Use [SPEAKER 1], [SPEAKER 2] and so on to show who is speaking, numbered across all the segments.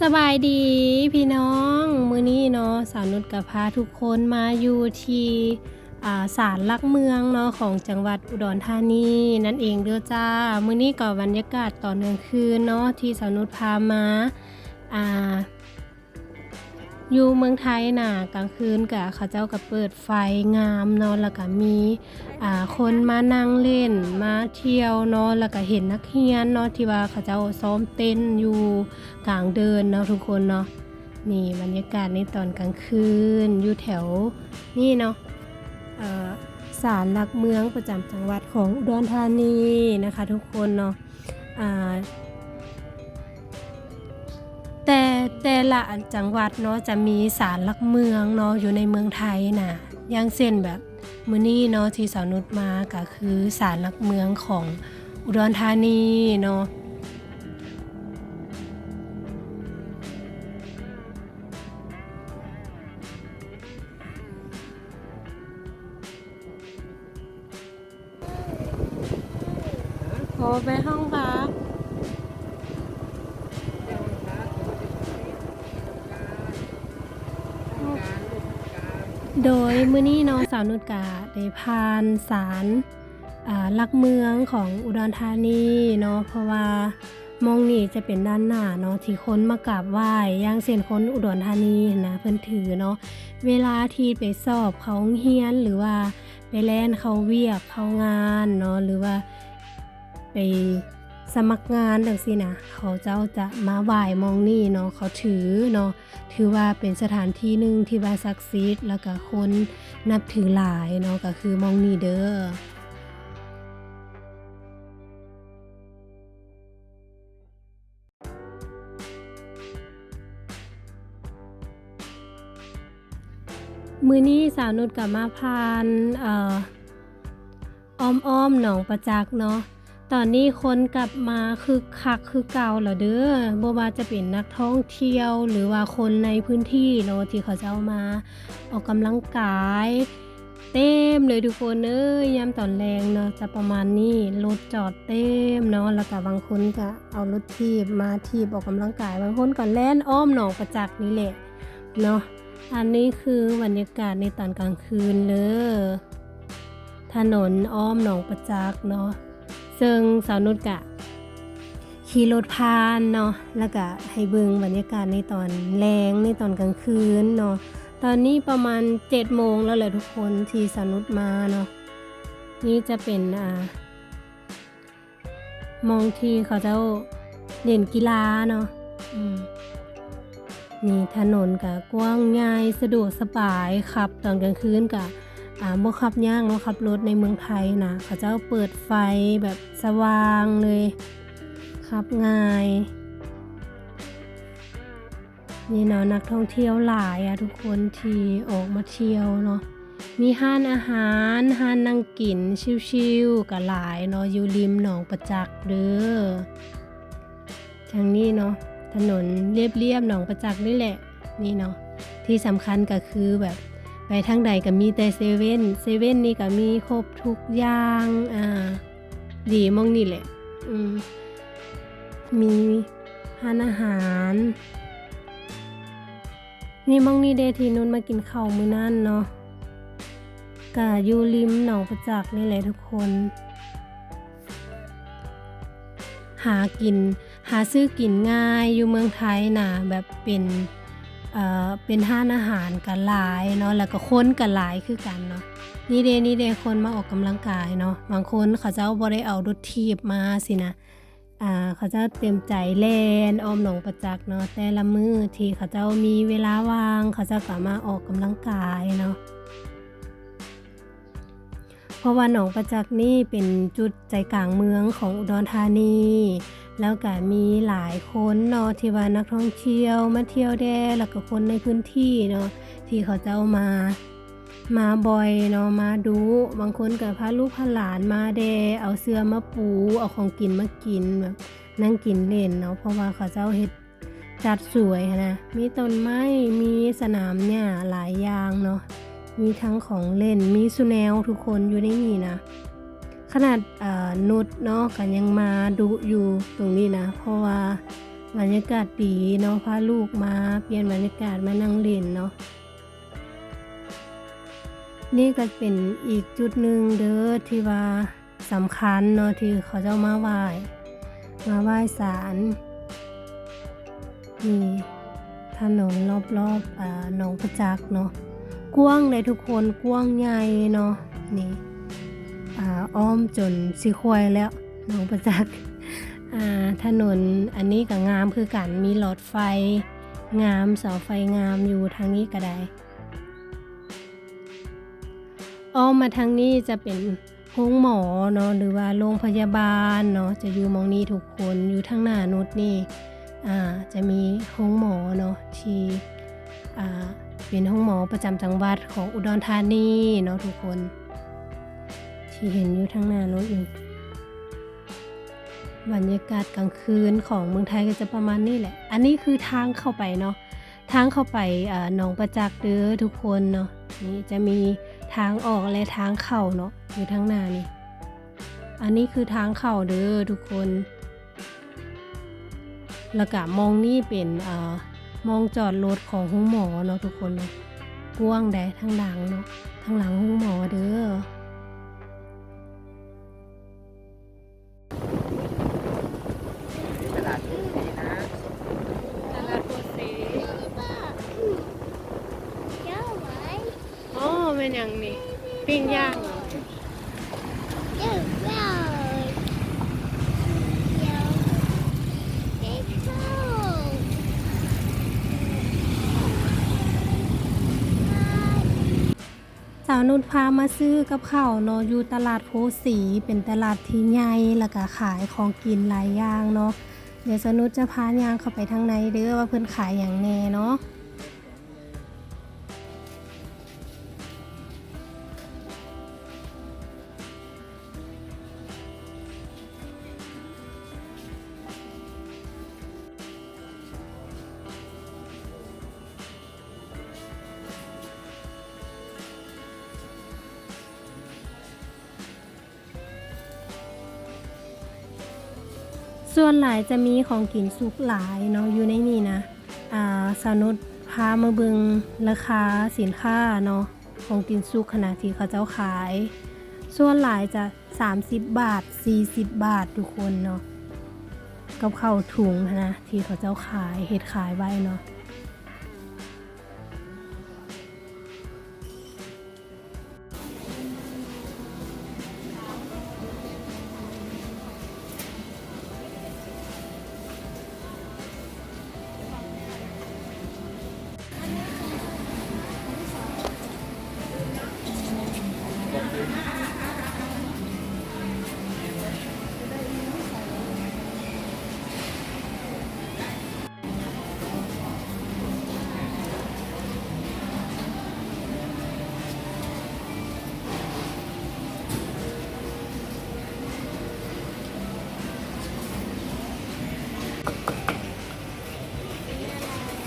[SPEAKER 1] สบายดีพี่น้องมื้อนี้เนาะสาวนุชกับพาทุกคนมาอยู่ที่อ่าศาลลักเมืองเนาะของจังหวัดอุดรธานีนั่นเองเด้อจ้ามื้อนี้ก็บรรยากาศตอนกลางคืนเนาะที่สาวนุชพามาอ่า อยู่เมืองไทยน่ะกลางคืนกะเขาเจ้าก็เปิดไฟงามเนาะแล้วก็มีอ่าคนมานั่งเล่นมาเที่ยวเนาะแล้วก็เห็นนักเรียนเนาะที่ว่าเขาเจ้าซ้อมเต้นอยู่กลางเดินเนาะทุกคนเนาะนี่บรรยากาศในตอนกลางคืนอยู่แถวนี่เนาะศาลหลักเมืองประจำจังหวัดของอุดรธานีนะคะ ทุกคนเนาะ แต่แต่ละจังหวัดเนาะจะมีศาลหลักเมืองเนาะอยู่ในเมืองไทยน่ะอย่างเช่นแบบมือนี้เนาะที่สาวนุชมาก็คือศาลหลักเมืองของอุดรธานีเนาะโอไปห้องพัก โดยมื้อนี้เนาะสาวนุชกาได้พานสารลักเมืองของอุดรธานีเนาะเพราะว่ามองนี่จะเป็นด้านหน้าเนาะที่คนมากราบไหว้ย่างเช่นคนอุดรธานีนะเพิ่นถือเนาะเวลาที่ไปสอบเขาเฮียนหรือว่าไปแล่นเขาเวียกเขางานเนาะหรือว่าไป สมัครงานจังซี่นะเขาเจ้าจะมาไหว้มองนี่เนาะเขาถือเนาะถือว่าเป็นสถานที่หนึ่งที่ว่าศักดิ์สิทธิ์แล้วก็คนนับถือหลายเนาะก็คือมองนี่เด้อมือนี้สาวนุชกับมาพานอ้อมอ้อมหนองประจักษ์เนาะ ตอนนี้คนกลับมาคือคักคือเก่าแล้วเด้อบ่ว่าจะเป็นนักท่องเที่ยว หรือว่าคนในพื้นที่เนาะที่เขาจะเอามาออกกำลังกาย เต็มเลยทุกคนเอ้ยยามตอนแรงเนาะจะประมาณนี้รถจอดเต็มเนาะแล้วก็บางคนก็เอารถทีบมาทีบออกกำลังกาย บางคนก็แล่นอ้อมหนองประจักษ์นี่แหละเนาะอันนี้คือบรรยากาศในตอนกลางคืนเลยถนนอ้อมหนองประจักษ์เนาะ ซึ่งสาวนุชกะขี่รถผ่านเนาะแล้วก็ให้เบิงบรรยากาศในตอนแรงในตอนกลางคืนเนาะตอนนี้ประมาณ7จ็ดโมงแล้วแหละทุกคนที่สาวนุชมาเนาะนี่จะเป็นอ่ามองที่เขาจ้าเล่นกีฬาเนาะนี่ถนนกะกว้างง่ายสะดวกสบายขับตอนกลางคืนกะอ่า บ่ขับย่างเนาะขับรถในเมืองไทยนะเขาเจ้าเปิดไฟแบบสว่างเลยขับง่าย นี่เนาะนักท่องเที่ยวหลายอะทุกคนที่ออกมาเที่ยวเนาะมีห้านอาหารห้านนั่งกินชิวๆกับหลายเนาะอยู่ริมหนองประจักษ์เด้อทางนี้เนาะถนนเรียบๆหนองประจักษ์นี่แหละนี่เนาะที่สำคัญก็คือแบบ ไปทางใดก็มีแต่เซเว่นเซเว่นนี่ก็มีครบทุกอย่างอ่าดีมองนี่แหละอืมมีร้านอาหาร นี่มองนี่เดทีนุ่นมากินข้าวมื้อนั่นเนาะกะอยู่ริมหนองประจักษ์นี่แหละทุกคน หากิน หาซื้อกินง่ายอยู่เมืองไทยน่ะแบบเป็น เป็นห้านอาหารกันหลายเนาะแล้วก็คนกันหลายคือกันเนาะนี่เดนี่เดคนมาออกกำลังกายเนาะบางคนเขาเจ้าบ่ได้เอารถทีบมาสินะอ่าเขาเจ้าเต็มใจแล่นอ้อมหนองประจักษ์เนาะแต่ละมือที่เขาเจ้ามีเวลาว่างเขาเจ้าก็มาออกกำลังกายเนาะเพราะว่าหนองประจักษ์นี่เป็นจุดใจกลางเมืองของอุดรธานี แล้วก็มีหลายคนเนาะที่ว่านักท่องเที่ยวมาเที่ยวแดแล้วก็คนในพื้นที่เนาะที่เขาจะเอามามาบ่อยเนาะมาดู บางคนก็พาลูกพาหลานมาแดเอาเสื้อมาปู เอาของกินมากินแบบนั่งกินเล่นเนาะเพราะว่าเขาเจ้าเฮ็ดจัดสวยนนะมีต้นไม้มีสนามเนี่ยหลายอย่างเนาะมีทั้งของเล่นมีสุแนวทุกคนอยู่ในนี่นะ ขนาดนุชเนาะกันยังมาดูอยู่ตรงนี้นะ เพราะว่าบรรยากาศดีเนาะพาลูกมาเปลี่ยนบรรยากาศมานั่งเล่นเนาะนี่ก็เป็นอีกจุดหนึ่งเด้อที่ว่าสำคัญเนาะที่เขาเจ้ามาไหว้มาไหว้ศาลนี่ถนนรอบๆอ่าหนองประจักษ์เนาะกว้างเลยทุกคนกว้างใหญ่เนาะนี่ อ้อมจนสิควายแล้วหนองประจักษ์ถนนอันนี้ก็งามคือกันมีหลอดไฟงามเสาไฟงามอยู่ทางนี้ก็ได้อ้อมมาทางนี้จะเป็นห้องหมอเนาะหรือว่าโรงพยาบาลเนาะจะอยู่มองนี้ทุกคนอยู่ทางหน้านุดนี่จะมีห้องหมอเนาะที่เป็นห้องหมอประจำจังหวัดของอุดรธานีเนาะทุกคน ที่เห็นอยู่ทางหน้านุดอยู่บรรยากาศกลางคืนของเมืองไทยก็จะประมาณนี้แหละ อันนี้คือทางเข้าไปเนาะ ทางเข้าไปหนองประจักษ์เด้อทุกคนเนาะ นี่จะมีทางออกและทางเข้าเนาะอยู่ทางหน้านี่ อันนี้คือทางเข้าเด้อทุกคน แล้วก็มองนี่เป็นอมองจอดรถของห้องหมอเนาะทุกคนเนาะกว้างได้ทางหลังเนาะทางหลังห้องหมอเด้อ เป็นอย่างนี้ปิ้งย่างสาวนุชพามาซื้อกับข้าวเนาะอยู่ตลาดโพสีเป็นตลาดที่ใหญ่แล้วก็ขายของกินหลายอย่างเนาะเดี๋ยวสาวนุชจะพายางเข้าไปทางในเด้อว่าเพิ่อนขายอย่างแน่เนาะ ส่วนหลายจะมีของกินสุกหลายเนาะอยู่ในนี้นะอ่าสนุดพามาเบิงราคาสินค้าเนาะของกินสุกขนาดที่เขาเจ้าขาย ส่วนหลายจะ 30 บาท 40 บาททุกคนเนาะกับข้าวถุงนะที่เขาเจ้าขายเห็ดขายไว้เนาะ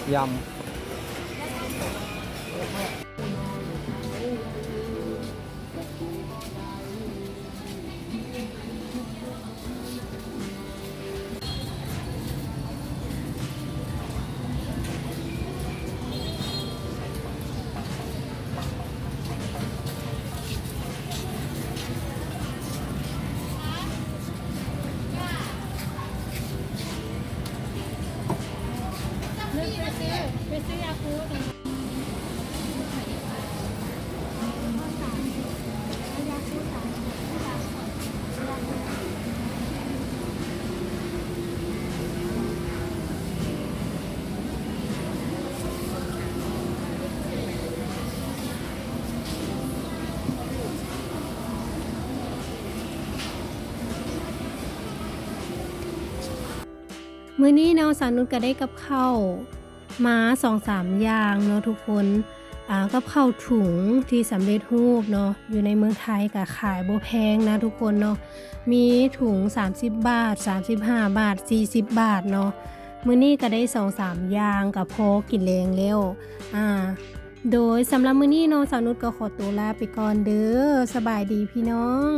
[SPEAKER 1] Yum.
[SPEAKER 2] ย
[SPEAKER 1] มื้อนี้เนาะสาวนุชก็ได้กับข้าว มาสองสามอย่างเนาะทุกคนอ่ากับข้าวถุงที่สำเร็จรูปเนาะอยู่ในเมืองไทยก็ขายโบแพงนะทุกคนเนาะมีถุง 30 บาท 35 บาท 40 บาทเนาะมื้อนี้ก็ได้สองสามอย่างกับพอกินแรงแล้วอ่าโดยสำหรับมื้อนี้เนาะสาวนุชก็ขอตัวลาไปก่อนเด้อสบายดีพี่น้อง